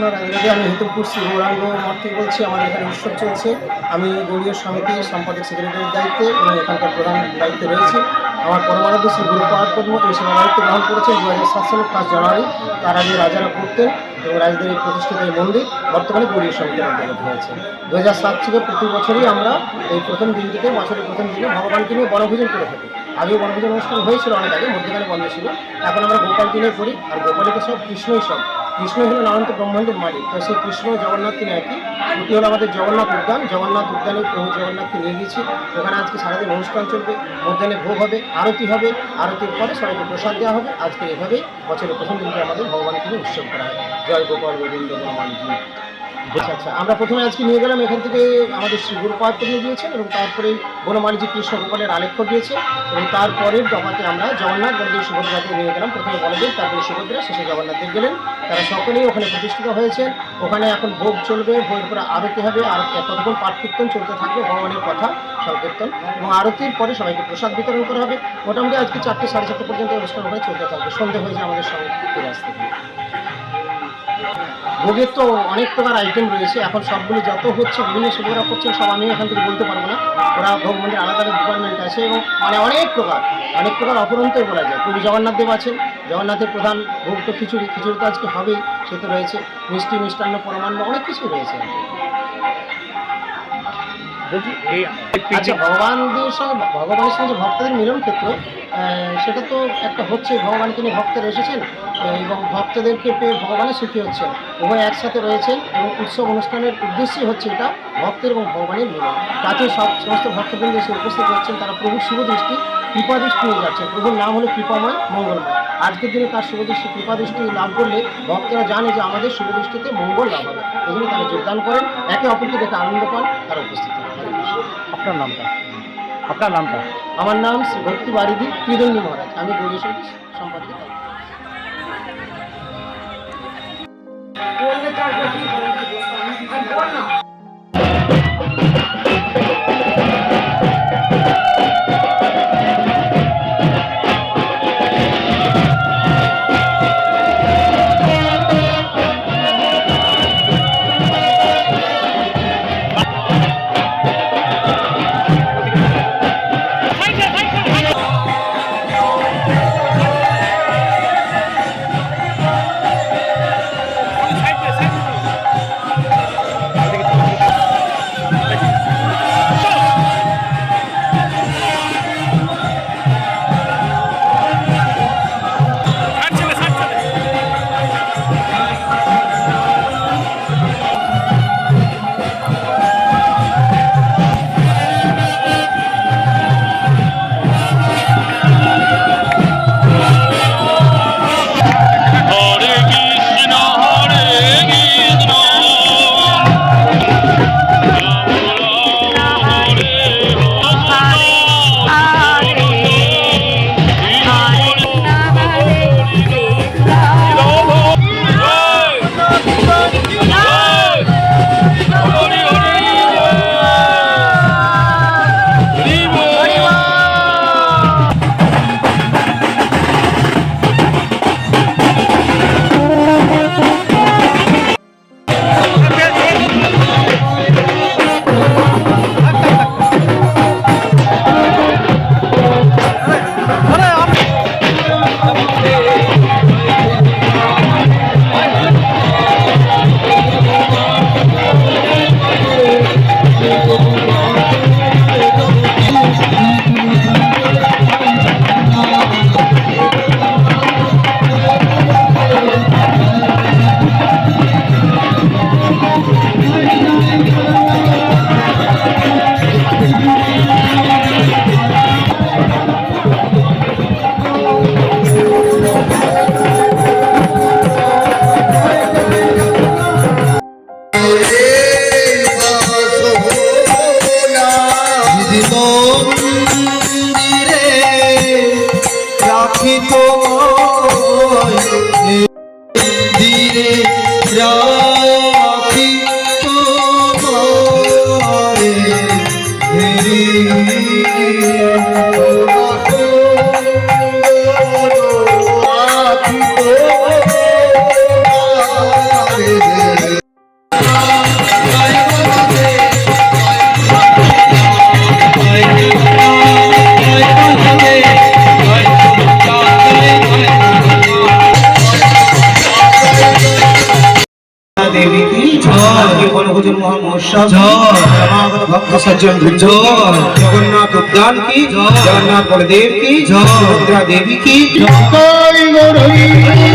কৃষ্ণ রাজরাজে আমি হেতুপুর শ্রী গৌরাঙ্গ মঠ থেকে বলছি, আমাদের এখানে উৎসব চলছে। আমি গৌরীয় সমিতি সম্পাদক সেক্রেটারির দায়িত্বে এবং এখানকার প্রধান দায়িত্বে রয়েছি। আমার পরমারাধ্য শ্রী গুরুপাদ পদ্ম এই সেবা দায়িত্ব গ্রহণ করেছেন দু হাজার সাত সালের ফার্স্ট জানুয়ারি। তার আগে রাজারা করতেন এবং এই প্রতিষ্ঠিত এই মন্দির বর্তমানে গৌরীয় সমিতির অন্তর্গত হয়েছে দু হাজার সাত থেকে প্রতি বছরই আমরা এই প্রথম দিনটিতে বছরের প্রথম দিনে ভগবানকে নিয়ে বনভোজন করে থাকি। আগেও বনভোজন অনুষ্ঠান হয়েছিল অনেক আগে, মধ্যখানে বন্ধ ছিল। এখন আমরা গোপালকে নিয়ে করি আর গোপালিকে সব কৃষ্ণই সব। কৃষ্ণ হলেন অনন্ত ব্রহ্মাণ্ডের মালিক। তো সেই কৃষ্ণ জগন্নাথ তিনি একই দ্বিতীয় হলো আমাদের জগন্নাথ উদ্যান। জগন্নাথ উদ্যানে প্রভু জগন্নাথকে নিয়ে গিয়েছি ওখানে আজকে সারাদিন অনুষ্ঠান চলবে। মধ্যাহ্নে ভোগ হবে, আরতি হবে। আরতির পরে সবাইকে প্রসাদ দেওয়া হবে। আজকে এভাবেই বছরের প্রথম দিনকে আমাদের ভগবানকে নিয়ে উৎসব করা হয়। জয় গোপাল গোবিন্দ বনমালীজি আচ্ছা আচ্ছা। আমরা প্রথমে আজকে নিয়ে গেলাম, এখান থেকে আমাদের শ্রী গুরুপাদ নিয়ে দিয়েছেন এবং তারপরে বনমালীজি কৃষ্ণ গোপালের আলেখ্য দিয়েছে এবং তারপরের দফাতে আমরা জগন্নাথ বলদেব সুভদ্রাকে নিয়ে গেলাম। প্রথমে বলদেব তারপরে সুভদ্রা, শেষে জগন্নাথদেব গেলেন। তারা সকলেই ওখানে প্রতিষ্ঠিত হয়েছেন। ওখানে এখন ভোগ চলবে, ভোগের পরে আরতি হবে, আর ততক্ষণ পাঠ কীর্তন চলতে থাকবে, ভগবানের কথা সংকীর্তন। এবং আরতির পরে সবাইকে প্রসাদ বিতরণ করা হবে। মোটামুটি আজকে চারটে, সাড়ে চারটে পর্যন্ত অনুষ্ঠান ওখানে চলতে থাকবে। সন্ধে হয়েছে আমাদের সঙ্গে ফিরে আসতে। ভোগের তো অনেক প্রকার আইটেম রয়েছে। এখন সবগুলো যত হচ্ছে, বিভিন্ন সেবকরা করছেন সব আমি এখান থেকে বলতে পারব না। ওরা ভোগ মন্দির আলাদা আলাদা ডিপার্টমেন্ট আছে এবং মানে অনেক প্রকার অনেক প্রকার অপরন্তই বলা যায়। প্রভু জগন্নাথ দেব আছেন, জগন্নাথের প্রধান ভোগ তো খিচুড়ি খিচুড়ি তো আজকে হবেই, সে তো রয়েছে। মিষ্টি, মিষ্টান্ন, পরমান্ন অনেক কিছুই রয়েছে। এই আচ্ছা ভগবানদের সঙ্গে ভগবানের সঙ্গে যে ভক্তদের মিলন ক্ষেত্র সেটা তো একটা হচ্ছে ভগবানকে নিয়ে ভক্তরা এসেছেন এবং ভক্তদেরকে পেয়ে ভগবানের সুখী হচ্ছেন উভয় একসাথে রয়েছেন এবং উৎসব অনুষ্ঠানের উদ্দেশ্যই হচ্ছে এটা ভক্তের এবং ভগবানের মিলন। তাতে সব সমস্ত ভক্তবৃন্দ এসে উপস্থিত হচ্ছেন তারা প্রভুর শুভদৃষ্টি কৃপাদৃষ্টি নিয়ে যাচ্ছেন। প্রভুর নাম হলো কৃপাময় মঙ্গলময় আজকের দিনে তার শুভদৃষ্টি কৃপাদৃষ্টি লাভ করলে ভক্তরা জানে যে আমাদের শুভদৃষ্টিতে মঙ্গল লাভ হবে। এই জন্য তারা যোগদান করেন একে অপরকে দেখে আনন্দ পান তারা উপস্থিত আপনার নামটা? আপনার নামটা? আমার নাম ভক্তি বাড়িদি ত্রিদণ্ডী মহারাজ। আমি গৌরী সম্পাদিত ঘিরে রাখি তোমারে। ঘিরে দেবী কি জয়? বনভূজন মহোৎসব জয়। সমাগত ভক্ত সজ্জন বৃন্দ জয়। জগন্নাথ উদ্যান কি? জয়। জগন্নাথ বলদেব কি? জয়। দেবী কি? জয়।